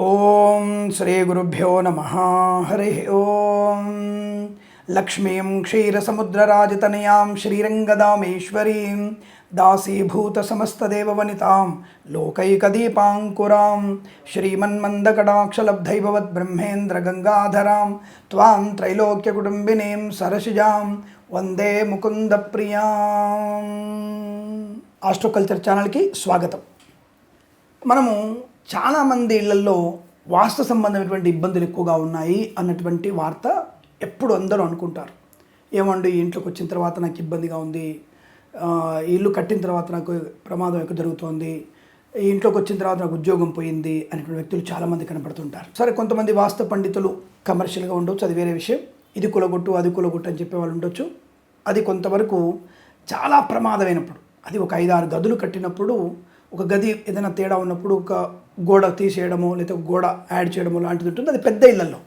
ఓం శ్రీ గురుభ్యో నమ హరి ఓం లక్ష్మీం క్షీరసముద్రరాజతనయాం శ్రీరంగదామేశ్వరీం దాసీభూత సమస్తదేవవనితాం లోకైకదీపాంకురాం శ్రీమన్మందకటాక్షలబ్ధైభవత్ బ్రహ్మేంద్ర గంగాధరాం త్వాం త్రైలోక్యకుటుంబినీం సరసిజాం వందే ముకుంద ప్రియాం ఆస్ట్రోకల్చర్ ఛానల్కి స్వాగతం మనము చాలామంది ఇళ్ళలో వాస్తు సంబంధమైనటువంటి ఇబ్బందులు ఎక్కువగా ఉన్నాయి అన్నటువంటి వార్త ఎప్పుడు అందరూ అనుకుంటారు. ఏమండి ఇంట్లోకి వచ్చిన తర్వాత నాకు ఇబ్బందిగా ఉంది. ఇల్లు కట్టిన తర్వాత నాకు ప్రమాదం ఎక్కువ జరుగుతోంది. ఇంట్లోకి వచ్చిన తర్వాత నాకు ఉద్యోగం పోయింది అనేటువంటి వ్యక్తులు చాలామంది కనపడుతుంటారు. సరే కొంతమంది వాస్తు పండితులు కమర్షియల్గా ఉండొచ్చు అది వేరే విషయం. ఇది కులగొట్టు అది కులగొట్టు అని చెప్పే వాళ్ళు ఉండొచ్చు. అది కొంతవరకు చాలా ప్రమాదమైనప్పుడు అది ఒక ఐదారు గదులు కట్టినప్పుడు ఒక గది ఏదైనా తేడా ఉన్నప్పుడు ఒక గోడ తీసేయడమో లేదా గోడ యాడ్ చేయడమో లాంటిది ఉంటుంది. అది పెద్ద ఇళ్ళలో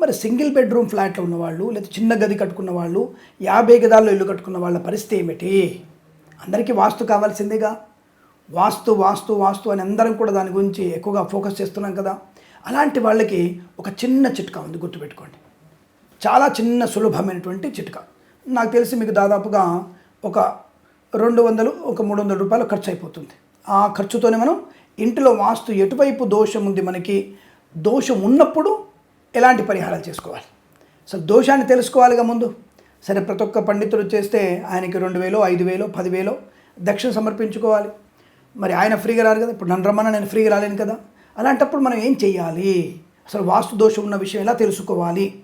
మరి సింగిల్ బెడ్రూమ్ ఫ్లాట్లో ఉన్నవాళ్ళు లేదా చిన్న గది కట్టుకున్న వాళ్ళు యాభై గదాల్లో ఇల్లు కట్టుకున్న వాళ్ళ పరిస్థితి ఏమిటి? అందరికీ వాస్తు కావాల్సిందేగా? వాస్తు వాస్తు వాస్తు అని అందరం కూడా దాని గురించి ఎక్కువగా ఫోకస్ చేస్తున్నాం కదా. అలాంటి వాళ్ళకి ఒక చిన్న చిట్కా ఉంది గుర్తుపెట్టుకోండి. చాలా చిన్న సులభమైనటువంటి చిట్కా. నాకు తెలిసి మీకు దాదాపుగా ఒక రెండు వందలు ఒక మూడు వందల రూపాయలు ఖర్చు అయిపోతుంది. ఆ ఖర్చుతోనే మనం ఇంటిలో వాస్తు ఎటువైపు దోషం ఉంది మనకి దోషం ఉన్నప్పుడు ఎలాంటి పరిహారాలు చేసుకోవాలి? అసలు దోషాన్ని తెలుసుకోవాలిగా ముందు. సరే ప్రతి ఒక్క పండితుడు చేస్తే ఆయనకి రెండు వేలు ఐదు వేలు పదివేలు దక్షిణ సమర్పించుకోవాలి. మరి ఆయన ఫ్రీగా రారు కదా? ఇప్పుడు నన్ను రమ్మన్నా నేను ఫ్రీగా రాలేను కదా? అలాంటప్పుడు మనం ఏం చేయాలి అసలు వాస్తు దోషం ఉన్న విషయం ఎలా తెలుసుకోవాలి?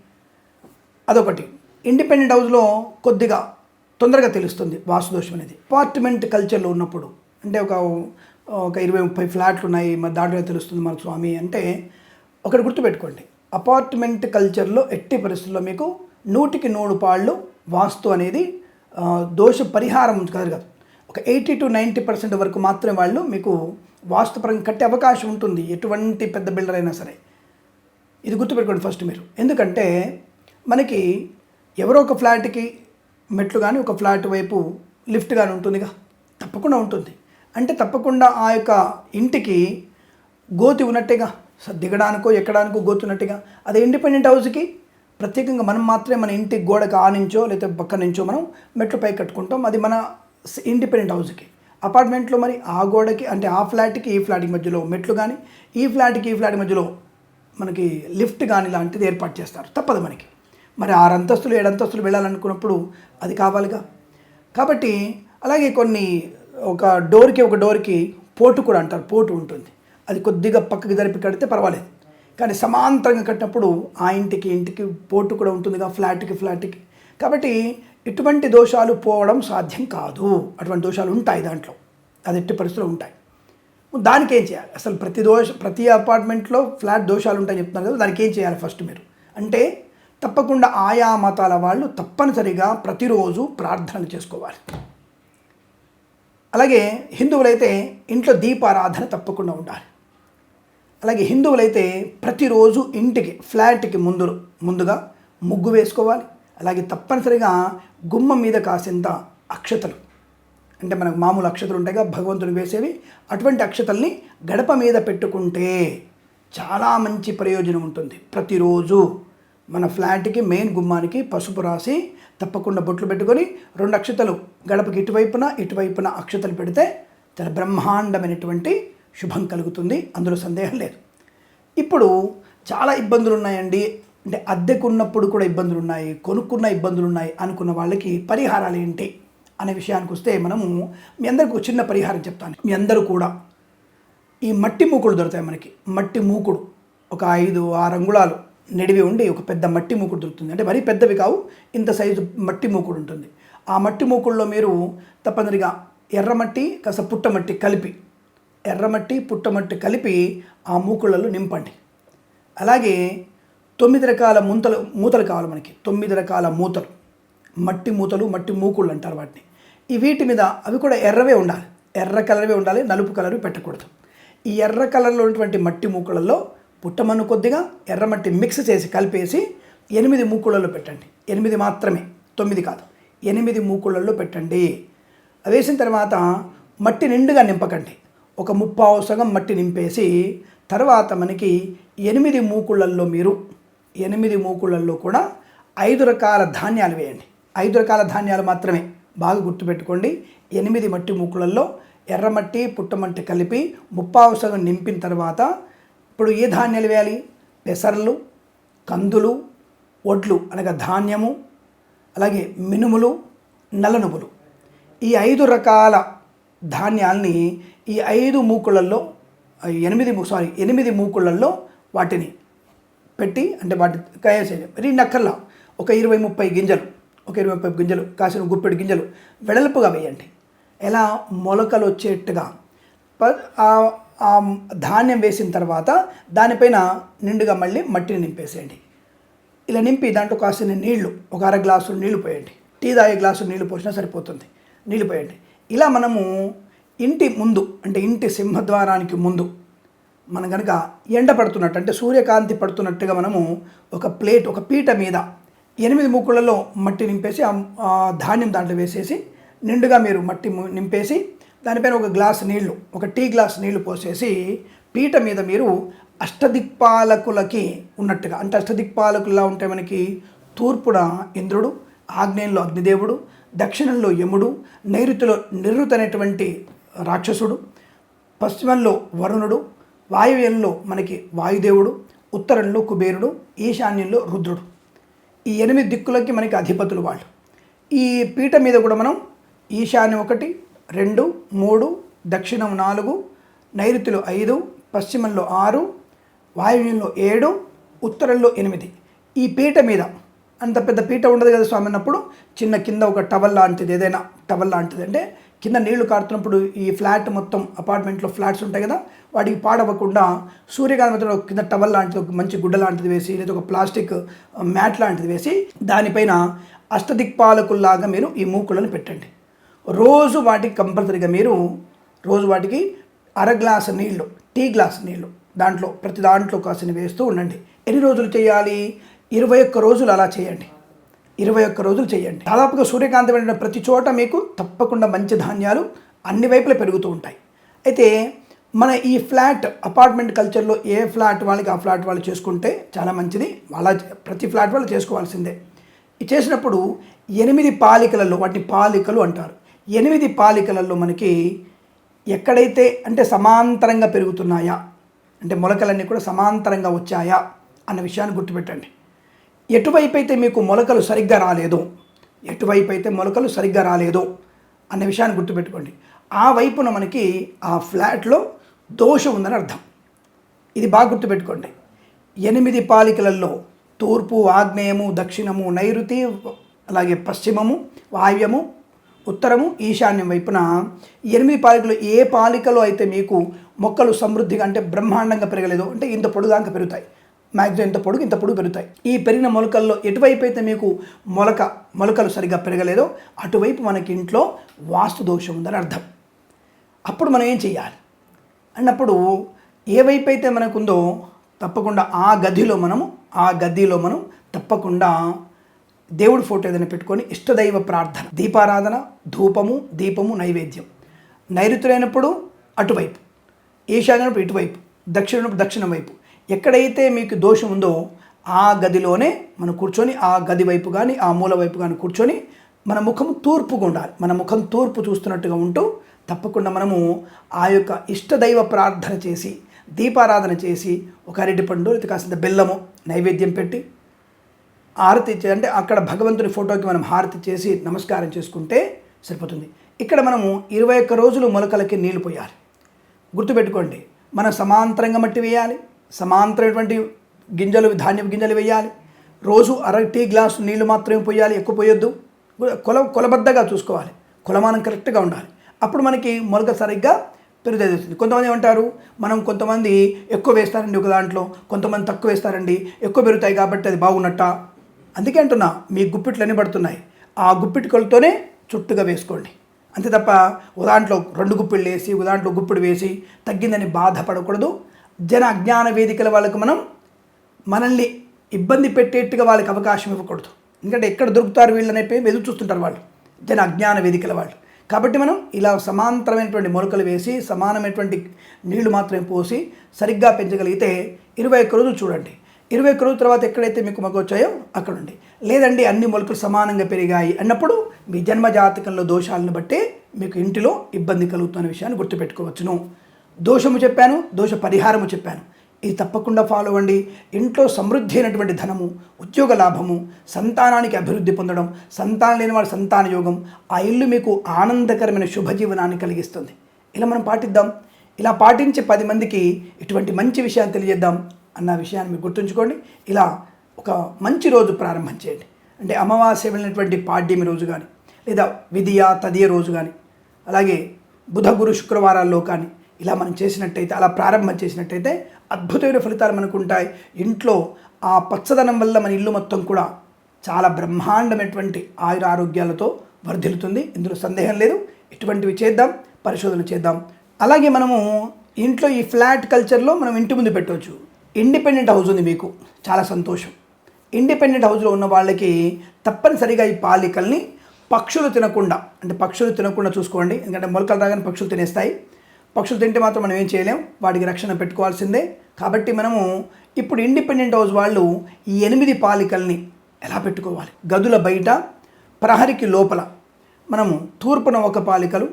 అదొకటి. ఇండిపెండెంట్ హౌస్లో కొద్దిగా తొందరగా తెలుస్తుంది వాస్తు దోషం అనేది. అపార్ట్మెంట్ కల్చర్లో ఉన్నప్పుడు. అంటే ఒక ఒక ఇరవై ముప్పై ఫ్లాట్లు ఉన్నాయి మరి దాంట్లో తెలుస్తుంది మన స్వామి అంటే ఒకటి గుర్తుపెట్టుకోండి. అపార్ట్మెంట్ కల్చర్లో ఎట్టి పరిస్థితుల్లో మీకు నూటికి నూరు పాళ్ళు వాస్తు అనేది దోష పరిహారం కాదు కాదు. ఒక ఎయిటీ టు నైంటీ పర్సెంట్ వరకు మాత్రమే వాళ్ళు మీకు వాస్తుపరంగా కట్టే అవకాశం ఉంటుంది ఎటువంటి పెద్ద బిల్డర్ అయినా సరే. ఇది గుర్తుపెట్టుకోండి ఫస్ట్ మీరు. ఎందుకంటే మనకి ఎవరో ఒక ఫ్లాట్కి మెట్లు కానీ ఒక ఫ్లాట్ వైపు లిఫ్ట్ కానీ ఉంటుందిగా తప్పకుండా ఉంటుంది. అంటే తప్పకుండా ఆ యొక్క ఇంటికి గోతి ఉన్నట్టేగా దిగడానికో ఎక్కడానికో గోతి ఉన్నట్టుగా అదే ఇండిపెండెంట్ హౌస్కి ప్రత్యేకంగా మనం మాత్రమే మన ఇంటి గోడకు ఆ నుంచో లేదా పక్క నుంచో మనం మెట్లు పై కట్టుకుంటాం. అది మన ఇండిపెండెంట్ హౌస్కి అపార్ట్మెంట్లో మరి ఆ గోడకి అంటే ఆ ఫ్లాట్కి ఈ ఫ్లాట్కి మధ్యలో మెట్లు కానీ ఈ ఫ్లాట్కి ఈ ఫ్లాట్ మధ్యలో మనకి లిఫ్ట్ కానీ లాంటిది ఏర్పాటు చేస్తారు. తప్పదు మనకి. మరి ఆరు అంతస్తులు ఏడు అంతస్తులు వెళ్ళాలనుకున్నప్పుడు అది కావాలిగా. కాబట్టి అలాగే కొన్ని ఒక డోర్కి ఒక డోర్కి పోటు కూడా అంటారు. పోటు ఉంటుంది. అది కొద్దిగా పక్కకి జరిపి కడితే పర్వాలేదు. కానీ సమాంతరంగా కట్టినప్పుడు ఆ ఇంటికి ఇంటికి పోటు కూడా ఉంటుందిగా ఫ్లాట్కి ఫ్లాట్కి. కాబట్టి ఇటువంటి దోషాలు పోవడం సాధ్యం కాదు. అటువంటి దోషాలు ఉంటాయి దాంట్లో. అది ఎట్టి పరిస్థితులు ఉంటాయి. దానికి ఏం చేయాలి? అసలు ప్రతి దోష ప్రతి అపార్ట్మెంట్లో ఫ్లాట్ దోషాలు ఉంటాయని చెప్తున్నారు కదా దానికి ఏం చేయాలి ఫస్ట్ మీరు? అంటే తప్పకుండా ఆయా మతాల వాళ్ళు తప్పనిసరిగా ప్రతిరోజు ప్రార్థనలు చేసుకోవాలి. అలాగే హిందువులైతే ఇంట్లో దీపారాధన తప్పకుండా ఉండాలి. అలాగే హిందువులైతే ప్రతిరోజు ఇంటికి ఫ్లాట్కి ముందు ముందుగా ముగ్గు వేసుకోవాలి. అలాగే తప్పనిసరిగా గుమ్మం మీద కాసేంత అక్షతలు. అంటే మనకు మామూలు అక్షతలు ఉంటాయిగా భగవంతుడు వేసేవి. అటువంటి అక్షతల్ని గడప మీద పెట్టుకుంటే చాలా మంచి ప్రయోజనం ఉంటుంది. ప్రతిరోజు మన ఫ్లాట్కి మెయిన్ గుమ్మానికి పసుపు రాసి తప్పకుండా బొట్లు పెట్టుకొని రెండు అక్షతలు గడపకి ఇటువైపున ఇటువైపున అక్షతలు పెడితే చాలా బ్రహ్మాండమైనటువంటి శుభం కలుగుతుంది. అందులో సందేహం లేదు. ఇప్పుడు చాలా ఇబ్బందులు ఉన్నాయండి అంటే అద్దెకున్నప్పుడు కూడా ఇబ్బందులు ఉన్నాయి కొనుక్కున్న ఇబ్బందులు ఉన్నాయి అనుకున్న వాళ్ళకి పరిహారాలు ఏంటి అనే విషయానికి వస్తే మనము మీ అందరికీ ఒక చిన్న పరిహారం చెప్తాను. మీ అందరూ కూడా ఈ మట్టి మూకుడు దొరుకుతాయి మనకి. మట్టి మూకుడు ఒక ఐదు ఆరు అంగుళాలు నిడివి ఉండి ఒక పెద్ద మట్టి మూకుడు దొరుకుతుంది. అంటే మరీ పెద్దవి కావు ఇంత సైజు మట్టి మూకుడు ఉంటుంది. ఆ మట్టి మూకుల్లో మీరు తప్పనిసరిగా ఎర్రమట్టి కాస్త పుట్టమట్టి కలిపి ఎర్రమట్టి పుట్టమట్టి కలిపి ఆ మూకుళ్ళలో నింపండి. అలాగే తొమ్మిది రకాల ముంతలు మూతలు కావాలి మనకి. తొమ్మిది రకాల మూతలు. మట్టి మూతలు మట్టి మూకుళ్ళు అంటారు వాటిని. ఈ వీటి మీద అవి కూడా ఎర్రవే ఉండాలి. ఎర్ర కలర్వే ఉండాలి నలుపు కలర్ పెట్టకూడదు. ఈ ఎర్ర కలర్లో ఉన్నటువంటి మట్టి మూకులలో పుట్టమన్ను కొద్దిగా ఎర్రమట్టి మిక్స్ చేసి కలిపేసి ఎనిమిది మూకుళ్ళలో పెట్టండి. ఎనిమిది మాత్రమే తొమ్మిది కాదు. ఎనిమిది మూకుళ్ళల్లో పెట్టండి. అది వేసిన తర్వాత మట్టి నిండుగా నింపకండి. ఒక ముప్పావు సగం మట్టి నింపేసి తర్వాత మనకి ఎనిమిది మూకుళ్ళల్లో మీరు ఎనిమిది మూకుళ్ళల్లో కూడా ఐదు రకాల ధాన్యాలు వేయండి. ఐదు రకాల ధాన్యాలు మాత్రమే బాగా గుర్తుపెట్టుకోండి. ఎనిమిది మట్టి మూకుళ్ళల్లో ఎర్రమట్టి పుట్టమట్టి కలిపి ముప్పావు సగం నింపిన తర్వాత ఇప్పుడు ఏ ధాన్యాలు వేయాలి? పెసర్లు కందులు వడ్లు అనగా ధాన్యము అలాగే మినుములు నల్లనుగులు ఈ ఐదు రకాల ధాన్యాల్ని ఈ ఐదు మూకుళ్ళల్లో ఎనిమిది సారీ ఎనిమిది మూకుళ్ళల్లో వాటిని పెట్టి అంటే వాటి కయేసేది మరి నక్కర్లా ఒక ఇరవై ముప్పై గింజలు ఒక ఇరవై ముప్పై గింజలు కాసిన గుప్పెడు గింజలు వెడల్పుగా వేయండి. ఎలా? మొలకలు వచ్చేట్టుగా. ప- ఆ ధాన్యం వేసిన తర్వాత దానిపైన నిండుగా మళ్ళీ మట్టిని నింపేసేయండి. ఇలా నింపి దాంట్లో కాసిన నీళ్ళు ఒక అర గ్లాసు నీళ్ళు పోయండి. టీ తాగే గ్లాసు నీళ్ళు పోసినా సరిపోతుంది. నీళ్ళు పోయండి. ఇలా మనము ఇంటి ముందు అంటే ఇంటి సింహద్వారానికి ముందు మనం కనుక ఎండ పడుతున్నట్టు అంటే సూర్యకాంతి పడుతున్నట్టుగా మనము ఒక ప్లేట్ ఒక పీట మీద ఎనిమిది మూకులలో మట్టి నింపేసి ఆ ధాన్యం దాంట్లో వేసేసి నిండుగా మీరు మట్టి ము- నింపేసి దానిపైన ఒక గ్లాస్ నీళ్ళు ఒక టీ గ్లాస్ నీళ్ళు పోసేసి పీట మీద మీరు అష్టదిక్పాలకులకి ఉన్నట్టుగా అంటే అష్టదిక్పాలకులా ఉంటే మనకి తూర్పున ఇంద్రుడు ఆగ్నేయంలో అగ్నిదేవుడు దక్షిణంలో యముడు నైరుతిలో నిరుత్ అనేటువంటి రాక్షసుడు పశ్చిమంలో వరుణుడు వాయువ్యంలో మనకి వాయుదేవుడు ఉత్తరంలో కుబేరుడు ఈశాన్యంలో రుద్రుడు. ఈ ఎనిమిది దిక్కులకి మనకి అధిపతులు వాళ్ళు. ఈ పీఠ మీద కూడా మనం ఈశాన్యం ఒకటి రెండు మూడు దక్షిణం నాలుగు నైరుతిలో ఐదు పశ్చిమంలో ఆరు వాయువ్యంలో ఏడు ఉత్తరంలో ఎనిమిది. ఈ పీట మీద అంత పెద్ద పీట ఉండదు కదా స్వామి అన్నప్పుడు? చిన్న కింద ఒక టవల్ లాంటిది ఏదైనా టవల్ లాంటిది. అంటే కింద నీళ్ళు కారుతున్నప్పుడు ఈ ఫ్లాట్ మొత్తం అపార్ట్మెంట్లో ఫ్లాట్స్ ఉంటాయి కదా వాటికి పాడవకుండా సూర్యకాంతి కింద టవల్ లాంటిది ఒక మంచి గుడ్డ లాంటిది వేసి లేదా ఒక ప్లాస్టిక్ మ్యాట్ లాంటిది వేసి దానిపైన అష్టదిక్పాలకుల్లాగా మీరు ఈ మూకులను పెట్టండి. రోజు వాటికి కంపల్సరీగా మీరు రోజు వాటికి అర గ్లాసు నీళ్ళు టీ గ్లాస్ నీళ్ళు దాంట్లో ప్రతి దాంట్లో కాసిన వేస్తూ ఉండండి. ఎన్ని రోజులు చేయాలి? ఇరవై ఒక్క రోజులు అలా చేయండి. ఇరవై ఒక్క రోజులు చేయండి. దాదాపుగా సూర్యకాంతి పడిన ప్రతి చోట మీకు తప్పకుండా మంచి ధాన్యాలు అన్ని వైపులా పెరుగుతూ ఉంటాయి. అయితే మన ఈ ఫ్లాట్ అపార్ట్మెంట్ కల్చర్లో ఏ ఫ్లాట్ వాళ్ళకి ఆ ఫ్లాట్ వాళ్ళు చేసుకుంటే చాలా మంచిది. వాళ్ళ ప్రతి ఫ్లాట్ వాళ్ళు చేసుకోవాల్సిందే. ఇది చేసినప్పుడు ఎనిమిది పాలికలలో వాటిని పాలికలు అంటారు. ఎనిమిది పాలికలలో మనకి ఎక్కడైతే అంటే సమాంతరంగా పెరుగుతున్నాయా అంటే మొలకలన్నీ కూడా సమాంతరంగా వచ్చాయా అన్న విషయాన్ని గుర్తుపెట్టండి. ఎటువైపు అయితే మీకు మొలకలు సరిగ్గా రాలేదు ఎటువైపు అయితే మొలకలు సరిగ్గా రాలేదు అన్న విషయాన్ని గుర్తుపెట్టుకోండి. ఆ వైపున మనకి ఆ ఫ్లాట్లో దోషం ఉందని అర్థం. ఇది బాగా గుర్తుపెట్టుకోండి. ఎనిమిది పాలికలలో తూర్పు ఆగ్నేయము దక్షిణము నైరుతి అలాగే పశ్చిమము వాయువ్యము ఉత్తరము ఈశాన్యం వైపున ఎనిమిది పాలికలు ఏ పాలికలో అయితే మీకు మొక్కలు సమృద్ధిగా అంటే బ్రహ్మాండంగా పెరగలేదో అంటే ఇంత పొడుగాక పెరుగుతాయి. మ్యాక్సిమం ఇంత పొడుగు ఇంత పొడుగు పెరుగుతాయి. ఈ పెరిగిన మొలకల్లో ఎటువైపు అయితే మీకు మొలక మొలకలు సరిగ్గా పెరగలేదో అటువైపు మనకి ఇంట్లో వాస్తు దోషం ఉందని అర్థం. అప్పుడు మనం ఏం చేయాలి? అన్నప్పుడు ఏ వైపు అయితే మనకుందో తప్పకుండా ఆ గదిలో మనము ఆ గదిలో మనం తప్పకుండా దేవుడి ఫోటో ఏదైనా పెట్టుకొని ఇష్టదైవ ప్రార్థన దీపారాధన ధూపము దీపము నైవేద్యం. నైరుతులైనప్పుడు అటువైపు ఈశాన్యప్పుడు ఇటువైపు దక్షిణప్పుడు దక్షిణం వైపు. ఎక్కడైతే మీకు దోషం ఉందో ఆ గదిలోనే మనం కూర్చొని ఆ గది వైపు కానీ ఆ మూల వైపు కానీ కూర్చొని మన ముఖం తూర్పుగా ఉండాలి. మన ముఖం తూర్పు చూస్తున్నట్టుగా ఉంటూ తప్పకుండా మనము ఆ యొక్క ఇష్టదైవ ప్రార్థన చేసి దీపారాధన చేసి ఒక అరటిపండు లేదా కాసింత బెల్లము నైవేద్యం పెట్టి హారతి అంటే అక్కడ భగవంతుని ఫోటోకి మనం హారతి చేసి నమస్కారం చేసుకుంటే సరిపోతుంది. ఇక్కడ మనము ఇరవై ఒక్క రోజులు మొలకలకి నీళ్ళు పోయాలి. గుర్తుపెట్టుకోండి మనం సమాంతరంగా మట్టి వేయాలి సమాంతరమైనటువంటి గింజలు ధాన్యపు గింజలు వేయాలి. రోజు అర టీ గ్లాసు నీళ్ళు మాత్రమే పోయాలి ఎక్కువ పోయొద్దు. కొల కొలబద్దగా చూసుకోవాలి. కొలమానం కరెక్ట్గా ఉండాలి. అప్పుడు మనకి మొలక సరిగ్గా పెరుగుతుంది కొంతమంది ఏమంటారు మనం కొంతమంది ఎక్కువ వేస్తారండి ఒక దాంట్లో కొంతమంది తక్కువ వేస్తారండి ఎక్కువ పెరుగుతాయి కాబట్టి అది బాగున్నట్ట? అందుకే అంటున్నా మీ గుప్పిట్లు అన్ని పడుతున్నాయి. ఆ గుప్పిటికలతోనే చుట్టుగా వేసుకోండి. అంతే తప్ప ఉదాంట్లో దాంట్లో రెండు గుప్పిళ్ళు వేసి ఉదాంట్లో దాంట్లో వేసి తగ్గిందని బాధపడకూడదు. జన అజ్ఞాన వేదికల వాళ్ళకు మనం మనల్ని ఇబ్బంది పెట్టేట్టుగా వాళ్ళకి అవకాశం ఇవ్వకూడదు. ఎందుకంటే ఎక్కడ దొరుకుతారు వీళ్ళని అయిపోయి ఎదురు చూస్తుంటారు వాళ్ళు. జన అజ్ఞాన వేదికల వాళ్ళు. కాబట్టి మనం ఇలా సమాంతరమైనటువంటి మొలకలు వేసి సమానమైనటువంటి నీళ్ళు మాత్రమే పోసి సరిగ్గా పెంచగలిగితే ఇరవై ఒక్క రోజులు చూడండి. ఇరవై ఒక్క రోజుల తర్వాత ఎక్కడైతే మీకు మొగ్గ వచ్చాయో లేదండి అన్ని మొలకలు సమానంగా పెరిగాయి అన్నప్పుడు మీ జన్మ జాతకంలో దోషాలను బట్టి మీకు ఇంటిలో ఇబ్బంది కలుగుతున్న విషయాన్ని గుర్తుపెట్టుకోవచ్చును. దోషము చెప్పాను దోష పరిహారము చెప్పాను. ఇది తప్పకుండా ఫాలో అవ్వండి ఇంట్లో సమృద్ధి అయినటువంటి ధనము ఉద్యోగ లాభము సంతానానికి అభివృద్ధి పొందడం సంతానం లేని వాడి సంతాన యోగం ఆ ఇల్లు మీకు ఆనందకరమైన శుభజీవనాన్ని కలిగిస్తుంది. ఇలా మనం పాటిద్దాం. ఇలా పాటించి పది మందికి ఇటువంటి మంచి విషయాన్ని తెలియజేద్దాం. అన్న విషయాన్ని మీరు గుర్తుంచుకోండి. ఇలా ఒక మంచి రోజు ప్రారంభం చేయండి. అంటే అమావాస్య వెళ్ళినటువంటి పాడ్యమి రోజు కానీ లేదా విధియ తదియ రోజు కానీ అలాగే బుధ గురు శుక్రవారాల్లో కానీ ఇలా మనం చేసినట్టయితే అలా ప్రారంభం చేసినట్టయితే అద్భుతమైన ఫలితాలు మనకు ఉంటాయి. ఇంట్లో ఆ పచ్చదనం వల్ల మన ఇల్లు మొత్తం కూడా చాలా బ్రహ్మాండమైనటువంటి ఆయుర ఆరోగ్యాలతో వర్ధిల్లుతుంది. ఇందులో సందేహం లేదు. ఇటువంటివి చేద్దాం పరిశోధన చేద్దాం. అలాగే మనము ఇంట్లో ఈ ఫ్లాట్ కల్చర్లో మనం ఇంటి ముందు పెట్టవచ్చు. ఇండిపెండెంట్ హౌస్ ఉంది మీకు. చాలా సంతోషం. ఇండిపెండెంట్ హౌస్లో ఉన్న వాళ్ళకి తప్పనిసరిగా ఈ పాలికల్ని పక్షులు తినకుండా అంటే పక్షులు తినకుండా చూసుకోండి. ఎందుకంటే మొలకలు రాగానే పక్షులు తినేస్తాయి. పక్షులు తింటే మాత్రం మనం ఏం చేయలేం. వాటికి రక్షణ పెట్టుకోవాల్సిందే. కాబట్టి మనము ఇప్పుడు ఇండిపెండెంట్ హౌస్ వాళ్ళు ఈ ఎనిమిది పాలికల్ని ఎలా పెట్టుకోవాలి? గదుల బయట ప్రహరికి లోపల. మనము తూర్పున ఒక పాలికలు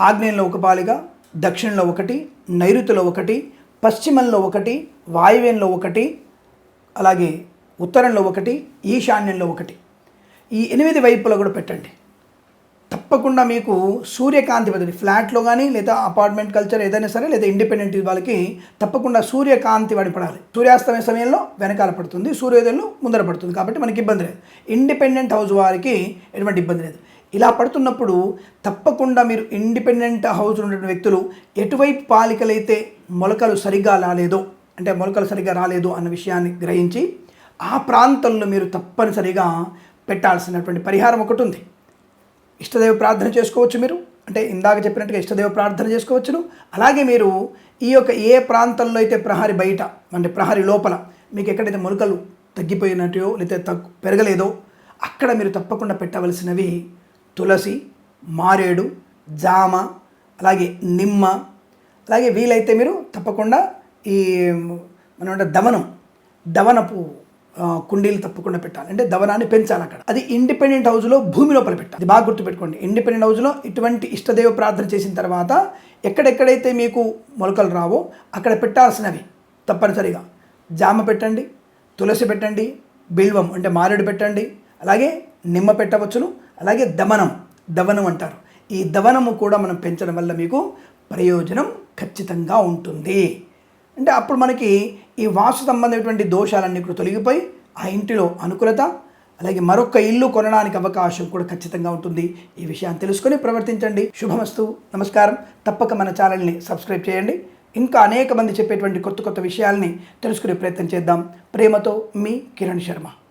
ఆగ్నేయంలో ఒక పాలిక దక్షిణంలో ఒకటి నైరుతిలో ఒకటి పశ్చిమంలో ఒకటి వాయువ్యంలో ఒకటి అలాగే ఉత్తరంలో ఒకటి ఈశాన్యంలో ఒకటి. ఈ ఎనిమిది వైపులో కూడా పెట్టండి. తప్పకుండా మీకు సూర్యకాంతి వదిలి ఫ్లాట్లో కానీ లేదా అపార్ట్మెంట్ కల్చర్ ఏదైనా సరే లేదా ఇండిపెండెంట్ వాళ్ళకి తప్పకుండా సూర్యకాంతి వాడి పడాలి. సూర్యాస్తమయ సమయంలో వెనకాల పడుతుంది సూర్యోదయంలో ముందర పడుతుంది. కాబట్టి మనకి ఇబ్బంది లేదు. ఇండిపెండెంట్ హౌస్ వారికి ఎటువంటి ఇబ్బంది లేదు. ఇలా పడుతున్నప్పుడు తప్పకుండా మీరు ఇండిపెండెంట్ హౌస్ ఉన్నటువంటి వ్యక్తులు ఎటువైపు పాలికలైతే మొలకలు సరిగ్గా రాలేదో అంటే మొలకలు సరిగ్గా రాలేదు అన్న విషయాన్ని గ్రహించి ఆ ప్రాంతంలో మీరు తప్పనిసరిగా పెట్టాల్సినటువంటి పరిహారం ఒకటి ఉంది. ఇష్టదేవ ప్రార్థన చేసుకోవచ్చు మీరు. అంటే ఇందాక చెప్పినట్టుగా ఇష్టదేవ ప్రార్థన చేసుకోవచ్చును. అలాగే మీరు ఈ యొక్క ఏ ప్రాంతంలో అయితే ప్రహరి బయట అంటే ప్రహరి లోపల మీకు ఎక్కడైతే మొలకలు తగ్గిపోయినట్టో లేకపోతే తగ్గు పెరగలేదో అక్కడ మీరు తప్పకుండా పెట్టవలసినవి తులసి మారేడు జామ అలాగే నిమ్మ. అలాగే వీలైతే మీరు తప్పకుండా ఈ మనం దవనం దవనపు కుండీలు తప్పకుండా పెట్టాలి. అంటే దవనాన్ని పెంచాలి అక్కడ. అది ఇండిపెండెంట్ హౌస్లో భూమి లోపల పెట్టాలి. అది బాగా గుర్తుపెట్టుకోండి. ఇండిపెండెంట్ హౌస్లో ఇటువంటి ఇష్టదేవ ప్రార్థన చేసిన తర్వాత ఎక్కడెక్కడైతే మీకు మొలకలు రావో అక్కడ పెట్టాల్సినవి తప్పనిసరిగా. జామ పెట్టండి తులసి పెట్టండి బిల్వం అంటే మారేడు పెట్టండి అలాగే నిమ్మ పెట్టవచ్చును అలాగే దమనం దవనం అంటారు. ఈ దవనము కూడా మనం పెంచడం వల్ల మీకు ప్రయోజనం ఖచ్చితంగా ఉంటుంది. అంటే అప్పుడు మనకి ఈ వాసు సంబంధమైనటువంటి దోషాలన్నీ కూడా తొలగిపోయి ఆ ఇంటిలో అనుకూలత అలాగే మరొక ఇల్లు కొనడానికి అవకాశం కూడా ఖచ్చితంగా ఉంటుంది. ఈ విషయాన్ని తెలుసుకొని ప్రవర్తించండి. శుభమస్తు. నమస్కారం. తప్పక మన ఛానల్ని సబ్స్క్రైబ్ చేయండి. ఇంకా అనేక మంది చెప్పేటువంటి కొత్త కొత్త విషయాల్ని తెలుసుకునే ప్రయత్నం చేద్దాం. ప్రేమతో మీ కిరణ్ శర్మ.